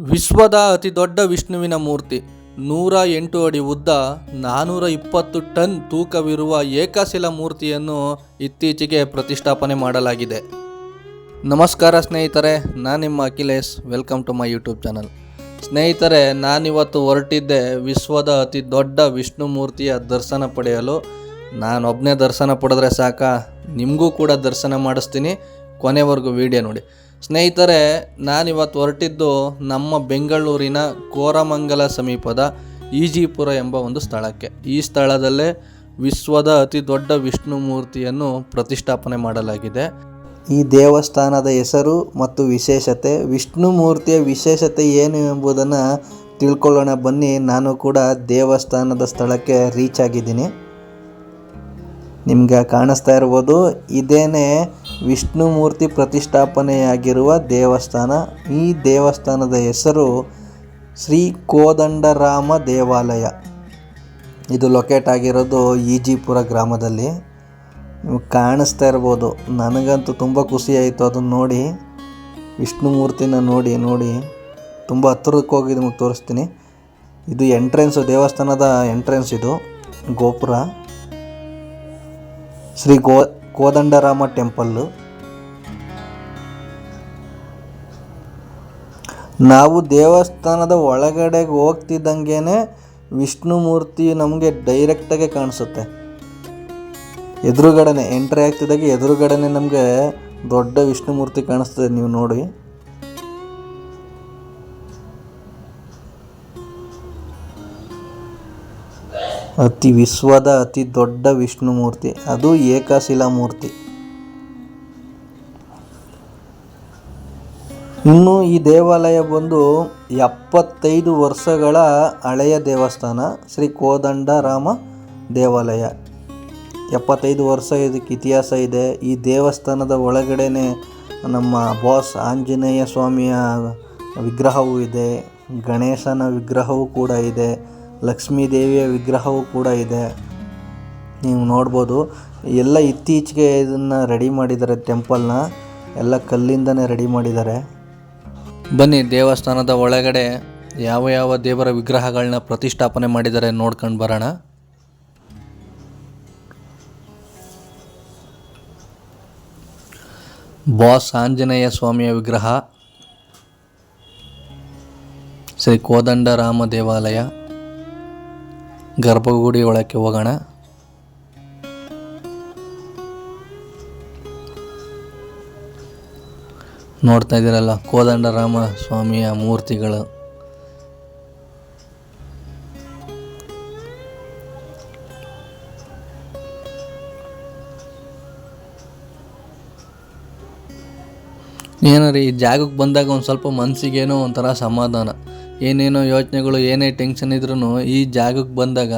ವಿಶ್ವದ ಅತಿ ದೊಡ್ಡ ವಿಷ್ಣುವಿನ ಮೂರ್ತಿ. ನೂರ ಎಂಟು ಅಡಿ ಉದ್ದ, ನಾನೂರ ಇಪ್ಪತ್ತು ಟನ್ ತೂಕವಿರುವ ಏಕಶಿಲಾ ಮೂರ್ತಿಯನ್ನು ಇತ್ತೀಚೆಗೆ ಪ್ರತಿಷ್ಠಾಪನೆ ಮಾಡಲಾಗಿದೆ. ನಮಸ್ಕಾರ ಸ್ನೇಹಿತರೆ, ನಾನು ನಿಮ್ಮ Akhilesh. Welcome to my YouTube channel ಸ್ನೇಹಿತರೆ, ನಾನಿವತ್ತು ಹೊರಟಿದ್ದೆ ವಿಶ್ವದ ಅತಿ ದೊಡ್ಡ ವಿಷ್ಣು ಮೂರ್ತಿಯ ದರ್ಶನ ಪಡೆಯಲು. ನಾನೊಬ್ಬನೇ ದರ್ಶನ ಪಡೆದ್ರೆ ಸಾಕ? ನಿಮಗೂ ಕೂಡ ದರ್ಶನ ಮಾಡಿಸ್ತೀನಿ. ಕೊನೆವರೆಗೂ ವಿಡಿಯೋ ನೋಡಿ. ಸ್ನೇಹಿತರೆ, ನಾನಿವತ್ತು ಹೊರಟಿದ್ದು ನಮ್ಮ ಬೆಂಗಳೂರಿನ ಕೋರಮಂಗಲ ಸಮೀಪದ ಈಜಿಪುರ ಎಂಬ ಒಂದು ಸ್ಥಳಕ್ಕೆ. ಈ ಸ್ಥಳದಲ್ಲೇ ವಿಶ್ವದ ಅತಿ ದೊಡ್ಡ ವಿಷ್ಣು ಮೂರ್ತಿಯನ್ನು ಪ್ರತಿಷ್ಠಾಪನೆ ಮಾಡಲಾಗಿದೆ. ಈ ದೇವಸ್ಥಾನದ ಹೆಸರು ಮತ್ತು ವಿಶೇಷತೆ, ವಿಷ್ಣು ಮೂರ್ತಿಯ ವಿಶೇಷತೆ ಏನು ಎಂಬುದನ್ನು ತಿಳ್ಕೊಳ್ಳೋಣ. ಬನ್ನಿ, ನಾನು ಕೂಡ ದೇವಸ್ಥಾನದ ಸ್ಥಳಕ್ಕೆ ರೀಚ್ ಆಗಿದ್ದೀನಿ. ನಿಮ್ಗೆ ಕಾಣಿಸ್ತಾ ಇರ್ಬೋದು, ಇದೇನೇ ವಿಷ್ಣು ಮೂರ್ತಿ ಪ್ರತಿಷ್ಠಾಪನೆಯಾಗಿರುವ ದೇವಸ್ಥಾನ. ಈ ದೇವಸ್ಥಾನದ ಹೆಸರು ಶ್ರೀ ಕೋದಂಡರಾಮ ದೇವಾಲಯ. ಇದು ಲೊಕೇಟ್ ಆಗಿರೋದು ಈಜಿಪುರ ಗ್ರಾಮದಲ್ಲಿ. ನಿಮ್ಗೆ ಕಾಣಿಸ್ತಾ ಇರ್ಬೋದು. ನನಗಂತೂ ತುಂಬ ಖುಷಿ ಆಯಿತು ಅದನ್ನು ನೋಡಿ. ವಿಷ್ಣು ಮೂರ್ತಿನ ನೋಡಿ ನೋಡಿ. ತುಂಬ ಹತ್ತಿರಕ್ಕೆ ಹೋಗಿ ನಿಮಗೆ ತೋರಿಸ್ತೀನಿ. ಇದು ಎಂಟ್ರೆನ್ಸು ದೇವಸ್ಥಾನದ ಎಂಟ್ರೆನ್ಸ್ ಇದು. ಗೋಪುರ. ಶ್ರೀ ಗೋ ಕೋದಂಡರಾಮ ಟೆಂಪಲ್ಲು ನಾವು ದೇವಸ್ಥಾನದ ಒಳಗಡೆಗೆ ಹೋಗ್ತಿದ್ದಂಗೆ ವಿಷ್ಣು ಮೂರ್ತಿ ನಮಗೆ ಡೈರೆಕ್ಟಾಗೆ ಕಾಣಿಸುತ್ತೆ. ಎದುರುಗಡೆನೆ ಎಂಟ್ರಿ ಆಗ್ತಿದ್ದಾಗೆ ಎದುರುಗಡೆನೆ ನಮಗೆ ದೊಡ್ಡ ವಿಷ್ಣು ಮೂರ್ತಿ ಕಾಣಿಸ್ತದೆ, ನೀವು ನೋಡಿ. ಅತಿ ವಿಶ್ವದ ಅತಿ ದೊಡ್ಡ ವಿಷ್ಣು ಮೂರ್ತಿ ಅದು ಏಕಶಿಲಾ ಮೂರ್ತಿ ಇನ್ನು ಈ ದೇವಾಲಯ ಬಂದು ಎಪ್ಪತ್ತೈದು ವರ್ಷಗಳ ಹಳೆಯ ದೇವಸ್ಥಾನ, ಶ್ರೀ ಕೋದಂಡರಾಮ ದೇವಾಲಯ. ಎಪ್ಪತ್ತೈದು ವರ್ಷ ಇದಕ್ಕೆ ಇತಿಹಾಸ ಇದೆ. ಈ ದೇವಸ್ಥಾನದ ಒಳಗಡೆನೆ ನಮ್ಮ ಬಾಸ್ ಆಂಜನೇಯ ಸ್ವಾಮಿಯ ವಿಗ್ರಹವೂ ಇದೆ. ಗಣೇಶನ ವಿಗ್ರಹವೂ ಕೂಡ ಇದೆ. ಲಕ್ಷ್ಮೀ ದೇವಿಯ ವಿಗ್ರಹವೂ ಕೂಡ ಇದೆ. ನೀವು ನೋಡ್ಬೋದು, ಎಲ್ಲ ಇತ್ತೀಚೆಗೆ ಇದನ್ನು ರೆಡಿ ಮಾಡಿದ್ದಾರೆ ಟೆಂಪಲ್ನ ಎಲ್ಲ ಕಲ್ಲಿಂದನೇ ರೆಡಿ ಮಾಡಿದ್ದಾರೆ. ಬನ್ನಿ, ದೇವಸ್ಥಾನದ ಒಳಗಡೆ ಯಾವ ಯಾವ ದೇವರ ವಿಗ್ರಹಗಳನ್ನ ಪ್ರತಿಷ್ಠಾಪನೆ ಮಾಡಿದ್ದಾರೆ ನೋಡ್ಕೊಂಡು ಬರೋಣ. ಬಾಸ್ ಆಂಜನೇಯ ಸ್ವಾಮಿಯ ವಿಗ್ರಹ. ಶ್ರೀ ಕೋದಂಡರಾಮ ದೇವಾಲಯ. ಗರ್ಭಗುಡಿ ಒಳಕ್ಕೆ ಹೋಗೋಣ. ನೋಡ್ತಾ ಇದ್ದೀರಲ್ಲ ಕೋದಂಡರಾಮ ಸ್ವಾಮಿಯ ಮೂರ್ತಿಗಳು. ಏನಾರ, ಈ ಜಾಗಕ್ಕೆ ಬಂದಾಗ ಒಂದು ಸ್ವಲ್ಪ ಮನಸ್ಸಿಗೇನೋ ಒಂಥರ ಸಮಾಧಾನ. ಏನೇನೋ ಯೋಚನೆಗಳು, ಏನೇ ಟೆನ್ಷನ್ ಇದ್ರೂ ಈ ಜಾಗಕ್ಕೆ ಬಂದಾಗ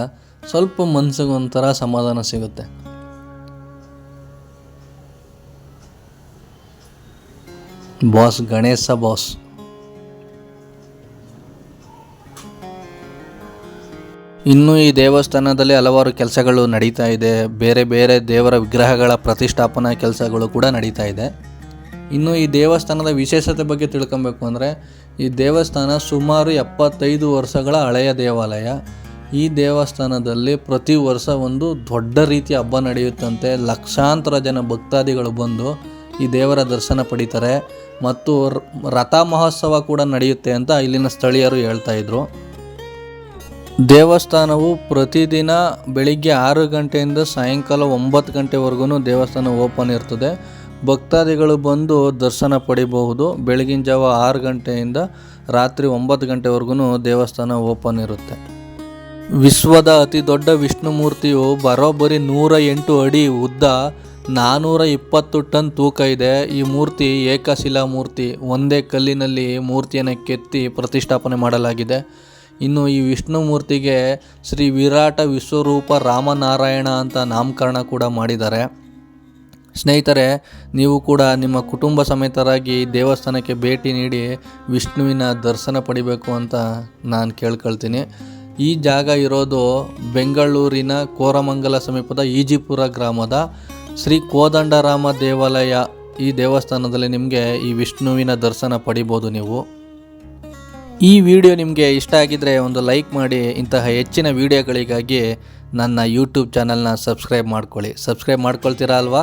ಸ್ವಲ್ಪ ಮನ್ಸಿಗೆ ಒಂಥರ ಸಮಾಧಾನ ಸಿಗುತ್ತೆ. Boss Ganesha boss. ಇನ್ನು ಈ ದೇವಸ್ಥಾನದಲ್ಲಿ ಹಲವಾರು ಕೆಲಸಗಳು ನಡೀತಾ ಇದೆ. ಬೇರೆ ಬೇರೆ ದೇವರ ವಿಗ್ರಹಗಳ ಪ್ರತಿಷ್ಠಾಪನಾ ಕೆಲಸಗಳು ಕೂಡ ನಡೀತಾ ಇದೆ. ಇನ್ನು ಈ ದೇವಸ್ಥಾನದ ವಿಶೇಷತೆ ಬಗ್ಗೆ ತಿಳ್ಕೊಬೇಕು ಅಂದರೆ, ಈ ದೇವಸ್ಥಾನ ಸುಮಾರು ಎಪ್ಪತ್ತೈದು ವರ್ಷಗಳ ಹಳೆಯ ದೇವಾಲಯ. ಈ ದೇವಸ್ಥಾನದಲ್ಲಿ ಪ್ರತಿ ವರ್ಷ ಒಂದು ದೊಡ್ಡ ರೀತಿಯ ಹಬ್ಬ ನಡೆಯುತ್ತಂತೆ. ಲಕ್ಷಾಂತರ ಜನ ಭಕ್ತಾದಿಗಳು ಬಂದು ಈ ದೇವರ ದರ್ಶನ ಪಡಿತಾರೆ. ಮತ್ತು ರಥ ಮಹೋತ್ಸವ ಕೂಡ ನಡೆಯುತ್ತೆ ಅಂತ ಇಲ್ಲಿನ ಸ್ಥಳೀಯರು ಹೇಳ್ತಾ ಇದ್ರು. ದೇವಸ್ಥಾನವು ಪ್ರತಿದಿನ ಬೆಳಿಗ್ಗೆ ಆರು ಗಂಟೆಯಿಂದ ಸಾಯಂಕಾಲ ಒಂಬತ್ತು ಗಂಟೆವರೆಗೂ ದೇವಸ್ಥಾನ ಓಪನ್ ಇರ್ತದೆ. ಭಕ್ತಾದಿಗಳು ಬಂದು ದರ್ಶನ ಪಡಿಬಹುದು. ಬೆಳಗಿನ ಜಾವ ಆರು ಗಂಟೆಯಿಂದ ರಾತ್ರಿ ಒಂಬತ್ತು ಗಂಟೆವರೆಗೂ ದೇವಸ್ಥಾನ ಓಪನ್ ಇರುತ್ತೆ. ವಿಶ್ವದ ಅತಿ ದೊಡ್ಡ ವಿಷ್ಣು ಮೂರ್ತಿಯು ಬರೋಬ್ಬರಿ ನೂರ ಎಂಟು ಅಡಿ ಉದ್ದ ನಾನ್ನೂರ ಇಪ್ಪತ್ತು ಟನ್ ತೂಕ ಇದೆ. ಈ ಮೂರ್ತಿ ಏಕಶಿಲಾ ಮೂರ್ತಿ. ಒಂದೇ ಕಲ್ಲಿನಲ್ಲಿ ಮೂರ್ತಿಯನ್ನು ಕೆತ್ತಿ ಪ್ರತಿಷ್ಠಾಪನೆ ಮಾಡಲಾಗಿದೆ. ಇನ್ನು ಈ ವಿಷ್ಣು ಮೂರ್ತಿಗೆ ಶ್ರೀ ವಿರಾಟ ವಿಶ್ವರೂಪ ರಾಮನಾರಾಯಣ ಅಂತ ನಾಮಕರಣ ಕೂಡ ಮಾಡಿದ್ದಾರೆ. ಸ್ನೇಹಿತರೆ, ನೀವು ಕೂಡ ನಿಮ್ಮ ಕುಟುಂಬ ಸಮೇತರಾಗಿ ದೇವಸ್ಥಾನಕ್ಕೆ ಭೇಟಿ ನೀಡಿ ವಿಷ್ಣುವಿನ ದರ್ಶನ ಪಡಿಬೇಕು ಅಂತ ನಾನು ಕೇಳ್ಕೊಳ್ತೀನಿ. ಈ ಜಾಗ ಇರೋದು ಬೆಂಗಳೂರಿನ ಕೋರಮಂಗಲ ಸಮೀಪದ ಈಜಿಪುರ ಗ್ರಾಮದ ಶ್ರೀ ಕೋದಂಡರಾಮ ದೇವಾಲಯ. ಈ ದೇವಸ್ಥಾನದಲ್ಲಿ ನಿಮಗೆ ಈ ವಿಷ್ಣುವಿನ ದರ್ಶನ ಪಡಿಬೋದು ನೀವು. ಈ ವಿಡಿಯೋ ನಿಮಗೆ ಇಷ್ಟ ಆಗಿದ್ದರೆ ಒಂದು ಲೈಕ್ ಮಾಡಿ, ಇಂತಹ ಹೆಚ್ಚಿನ ವಿಡಿಯೋಗಳಿಗಾಗಿ ನನ್ನ ಯೂಟ್ಯೂಬ್ ಚಾನಲ್ನ ಸಬ್ಸ್ಕ್ರೈಬ್ ಮಾಡ್ಕೊಳ್ಳಿ. ಸಬ್ಸ್ಕ್ರೈಬ್ ಮಾಡ್ಕೊಳ್ತೀರಾ ಅಲ್ವಾ?